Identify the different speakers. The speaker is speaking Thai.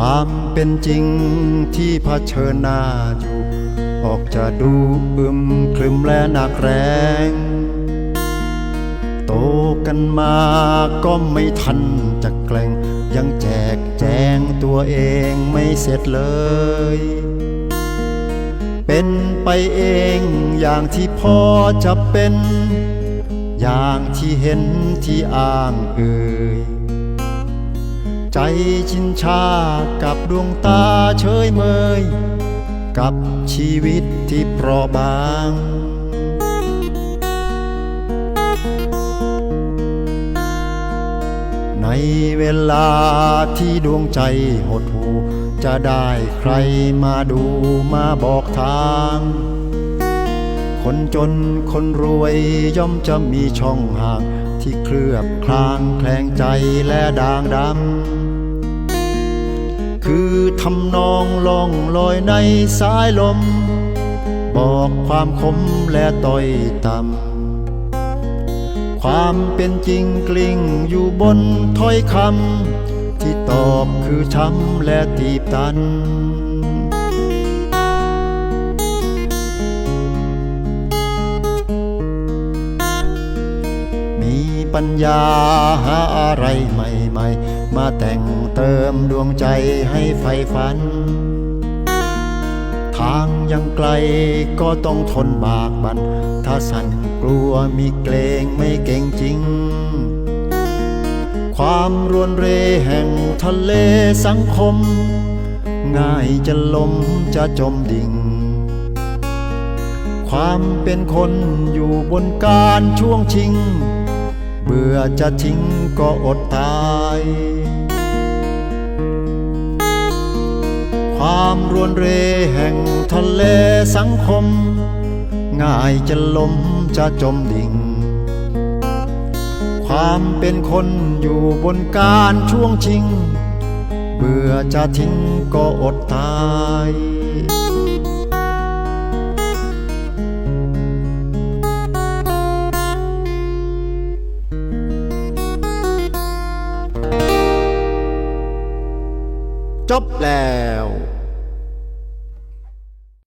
Speaker 1: ความเป็นจริงที่เผชิญหน้าอยู่ ออกจะดูอึมครึมและหนักแรง โตกันมาก็ไม่ทันจะแกล้งยังแจกแจงตัวเองไม่เสร็จเลย เป็นไปเองอย่างที่พอจะเป็น อย่างที่เห็นที่อ้างเอ่ย ใจชินชากับดวงตาเฉยเมย กับชีวิตที่เปราะบาง ในเวลาที่ดวงใจหดหูจะได้ใครมาดูมาบอกทาง คนจนคนรวยย่อมจะมีช่องห่าง ที่เคลือบคลางแคลงใจและด่างดำคือทำนองล่องลอยในสายลม บอกความคมและต่อยต่ำความเป็นจริงกลิ้งอยู่บนถ้อยคำที่ตอบคือช้ำและตีบตัน ปัญญาหาอะไรใหม่ๆ มาแต่งเติมดวงใจให้ไฟฝัน ทางยังไกลก็ต้องทนบากบัน ถ้าสั่นกลัวมีเกรงไม่เก่งจริง ความรวนเรแห่งทะเลสังคม ง่ายจะล้มจะจมดิ่งความเป็นคนอยู่บนการช่วงชิง เบื่อจะทิ้งก็อดตาย ความรวนเรแห่งทะเลสังคม ง่ายจะล้มจะจมดิ่ง ความเป็นคนอยู่บนการช่วงชิง เบื่อจะทิ้งก็อดตาย จบแล้ว